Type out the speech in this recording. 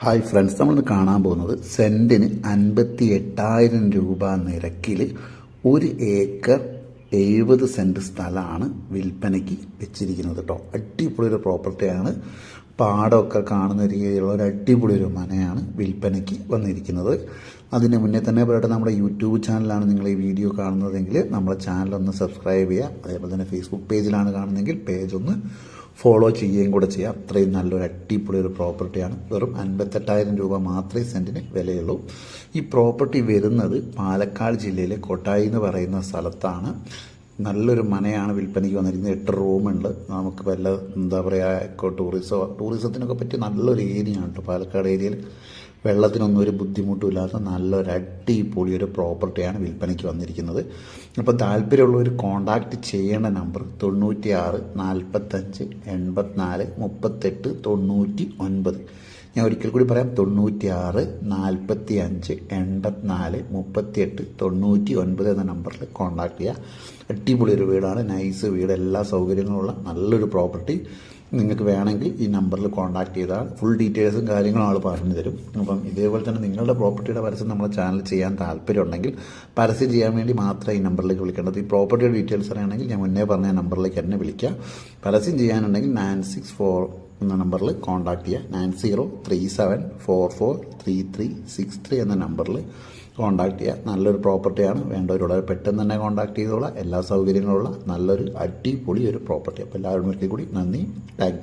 Hi friends നമ്മളിന്ന് കാണാൻ പോകുന്നത് സെന്റിന് അൻപത്തി എട്ടായിരം രൂപ നിരക്കിൽ ഒരു ഏക്കർ എഴുപത് സെന്റ് സ്ഥലമാണ് വിൽപ്പനയ്ക്ക് വെച്ചിരിക്കുന്നത് കേട്ടോ അടിപൊളി ഒരു പ്രോപ്പർട്ടിയാണ്. പാടമൊക്കെ കാണുന്ന രീതിയിലുള്ള ഒരു അടിപൊളി ഒരു മനയാണ് വിൽപ്പനയ്ക്ക് വന്നിരിക്കുന്നത്. അതിന് മുന്നേ തന്നെ പറയട്ടെ നമ്മുടെ യൂട്യൂബ് ചാനലാണ് നിങ്ങൾ ഈ വീഡിയോ കാണുന്നതെങ്കിൽ നമ്മുടെ ചാനൽ ഒന്ന് സബ്സ്ക്രൈബ് ചെയ്യുക. അതേപോലെ തന്നെ ഫേസ്ബുക്ക് പേജിലാണ് കാണുന്നതെങ്കിൽ പേജ് ഒന്ന് ഫോളോ ചെയ്യുകയും കൂടെ ചെയ്യാം അത്രയും നല്ലൊരു അടിപൊളി ഒരു പ്രോപ്പർട്ടിയാണ് വെറും അൻപത്തെട്ടായിരം രൂപ മാത്രമേ സെന്റിന് വിലയുള്ളൂ. ഈ പ്രോപ്പർട്ടി വരുന്നത് പാലക്കാട് ജില്ലയിലെ കൊട്ടായി എന്ന് പറയുന്ന സ്ഥലത്താണ്. നല്ലൊരു മനയാണ് വിൽപ്പനയ്ക്ക് വന്നിരിക്കുന്നത്. എട്ട് റൂമുണ്ട്. നമുക്ക് വല്ല എന്താ പറയുക ടൂറിസം ടൂറിസത്തിനൊക്കെ പറ്റിയ നല്ലൊരു ഏരിയയാണ് കേട്ടോ. പാലക്കാട് ഏരിയയിൽ വെള്ളത്തിനൊന്നും ഒരു ബുദ്ധിമുട്ടുമില്ലാത്ത നല്ലൊരു അടിപൊളി ഒരു പ്രോപ്പർട്ടിയാണ് വിൽപ്പനയ്ക്ക് വന്നിരിക്കുന്നത്. അപ്പോൾ താല്പര്യമുള്ളവർ കോണ്ടാക്ട് ചെയ്യേണ്ട നമ്പർ തൊണ്ണൂറ്റി ആറ് നാൽപ്പത്തഞ്ച് എൺപത്തിനാല് മുപ്പത്തെട്ട് തൊണ്ണൂറ്റി ഒൻപത്. ഞാൻ ഒരിക്കൽ കൂടി പറയാം. തൊണ്ണൂറ്റി ആറ് നാൽപ്പത്തി അഞ്ച് എൺപത്തിനാല് മുപ്പത്തിയെട്ട് തൊണ്ണൂറ്റി ഒൻപത് എന്ന നമ്പറിൽ കോൺടാക്ട് ചെയ്യുക അടിപൊളി ഒരു വീടാണ്. നൈസ് വീട്. എല്ലാ സൗകര്യങ്ങളുള്ള നല്ലൊരു പ്രോപ്പർട്ടി നിങ്ങൾക്ക് വേണമെങ്കിൽ ഈ നമ്പറിൽ കോൺടാക്ട് ചെയ്താൽ ഫുൾ ഡീറ്റെയിൽസും കാര്യങ്ങളും ആൾ പറഞ്ഞു തരും. അപ്പം ഇതേപോലെ തന്നെ നിങ്ങളുടെ പ്രോപ്പർട്ടിയുടെ പരസ്യം നമ്മുടെ ചാനൽ ചെയ്യാൻ താല്പര്യമുണ്ടെങ്കിൽ പരസ്യം ചെയ്യാൻ വേണ്ടി മാത്രമേ ഈ നമ്പറിലേക്ക് വിളിക്കേണ്ടത്. ഈ പ്രോപ്പർട്ടിയുടെ ഡീറ്റെയിൽസ് അറിയണമെങ്കിൽ ഞാൻ മുന്നേ പറഞ്ഞ നമ്പറിലേക്ക് എന്നെ വിളിക്കുക പരസ്യം ചെയ്യാനുണ്ടെങ്കിൽ നയൻ സിക്സ് ഫോർ എന്ന നമ്പറിൽ കോൺടാക്ട് ചെയ്യുക nine zero three seven four four three three six three എന്ന നമ്പറിൽ കോൺടാക്ട് ചെയ്യുക നല്ലൊരു പ്രോപ്പർട്ടിയാണ് വേണ്ടവർ വളരെ പെട്ടെന്ന് തന്നെ കോൺടാക്ട് ചെയ്തോളാം. എല്ലാ സൗകര്യങ്ങളുള്ള നല്ലൊരു അടിപൊളി ഒരു പ്രോപ്പർട്ടി അപ്പോൾ എല്ലാവരും ഒരിക്കൽ കൂടി നന്ദി. താങ്ക്